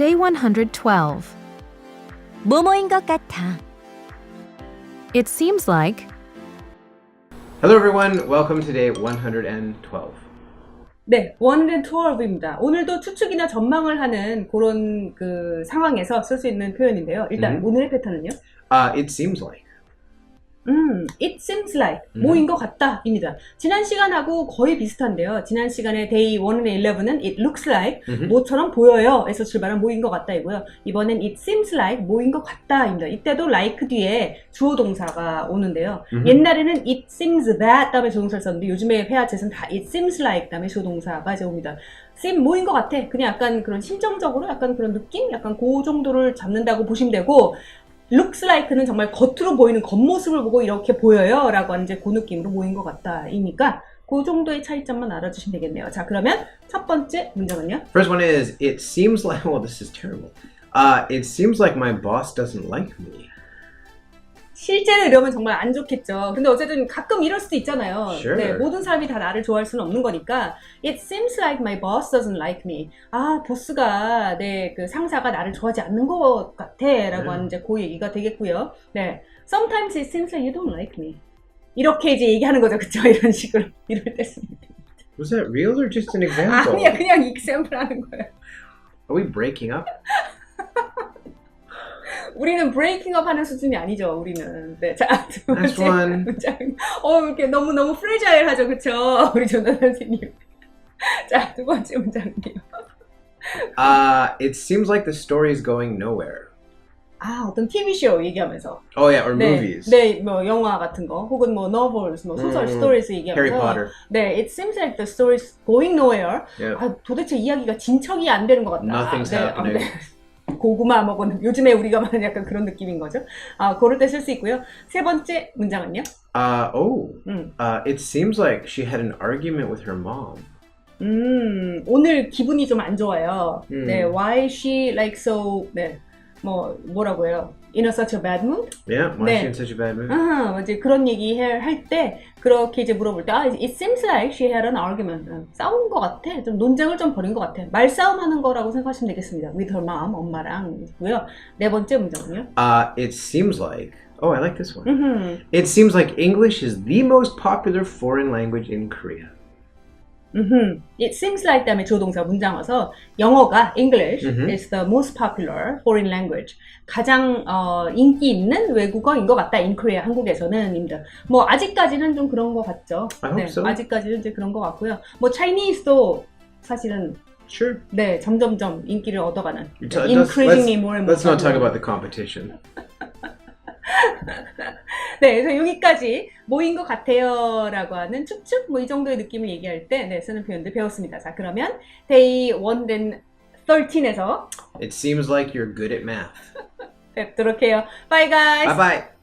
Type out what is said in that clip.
Day 112. 뭐뭐인 것 같아. It seems like Hello, everyone. Welcome to day 112. 네, 112입니다. 오늘도 추측이나 전망을 하는 그런 그 상황에서 쓸 수 있는 표현인데요. 일단 음. 오늘의 패턴은요. Uh, it seems like. 음, it seems like 음. 뭐인 것 같다 입니다. 지난 시간하고 거의 비슷한데요. 지난 시간에 day 1의 11은 it looks like Mhm. 뭐처럼 보여요. 에서 출발한 뭐인 것 같다 이고요. 이번엔 it seems like 뭐인 것 같다 입니다. 이때도 like 뒤에 주어 동사가 오는데요. 음. 옛날에는 it seems that 다음에 조동사를 썼는데 요즘에 회화체는 다 it seems like 다음에 주어 동사가 이제 옵니다. seem 뭐인 것 같아. 그냥 약간 그런 심정적으로 약간 그런 느낌? 약간 그 정도를 잡는다고 보시면 되고 looks like는 정말 겉으로 보이는 겉모습을 보고 이렇게 보여요 라고 하는 이제 그 느낌으로 보인 것 같다 이니까 그 정도의 차이점만 알아주시면 되겠네요 자 그러면 첫 번째 문장은요 First one is it seems like. Well, this is terrible. Uh, it seems like my boss doesn't like me. 실제로 이러면 정말 안 좋겠죠 근데 어쨌든 가끔 이럴 수도 있잖아요 Sure. 네, 모든 사람이 다 나를 좋아할 수는 없는 거니까 it seems like my boss doesn't like me 아 보스가 내 그 상사가 나를 좋아하지 않는 것 같아 라고 네. 하는 이제 그 얘기가 되겠고요 네 sometimes it seems like you don't like me 이렇게 이제 얘기하는 거죠 그쵸 이런 식으로 이럴 때 쓰면 Was that real or just an example? 아니야 그냥 익샘플 하는 거예요. Are we breaking up? 우리는 브레이킹업 하는 수준이 아니죠. 우리는. 네, 자, 두 Next 번째 one. 문장. 어, 이렇게 너무 너무 프레자일 하죠, 그쵸? 우리 조나 선생님. 자, 두 번째 문장이요. Uh, it seems like the story is going nowhere. 아, 어떤 TV 쇼 얘기하면서. Oh yeah, or 네, movies. 네, 뭐 영화 같은 거, 혹은 뭐 novels, 뭐 소설 음, Harry 얘기하면서. Potter. 네, it seems like the story is going nowhere. Yeah. 아, 도대체 이야기가 진척이 안 되는 것 같다. Nothing's 네, happening. 아, 네. 고구마 먹은 요즘에 우리가 말하는 약간 그런 느낌인 거죠. 아, 그럴 때 쓸 수 있고요. 세 번째 문장은요. Uh, oh. 음, Uh, it seems like she had an argument with her mom. 음, 오늘 기분이 좀 안 좋아요. 음. 네, why she like so, 네, 뭐 뭐라고 해요? In a such a bad mood? Yeah, why is she 네. in such a bad mood? 아하, 이제 그런 얘기 할때 그렇게 이제 물어볼 때, 아, it seems like she had an argument. 어, 싸운 것 같아. 좀 논쟁을 좀 벌인 것 같아. 말싸움 하는 거라고 생각하시면 되겠습니다. with her mom, 엄마랑 있고요. 네 번째 문장은요. Uh, it seems like. Oh, I like this one. 음흠, It seems like English is the most popular foreign language in Korea. 음흠. It seems like 다음에 조동사 문장 와서 영어가 English 음흠. is the most popular foreign language. 가장 어, 인기 있는 외국어인 것 같다. in Korea, 한국에서는입니다. 뭐 아직까지는 좀 그런 것 같죠. I hope so. 아직까지는 이제 그런 것 같고요. 뭐 Chinese도 사실은 Sure. 네 점점점 인기를 얻어가는 tell- let's, increasingly let's, more and more. let's not talk popular. about the competition. 네, 그래서 여기까지 뭐인 것 같아요라고 하는 추측 뭐이 정도의 느낌을 얘기할 때 네, 쓰는 표현들 배웠습니다. 자 그러면 day 1 then 13에서 It seems like you're good at math. 뵙도록 해요. Bye guys. Bye bye.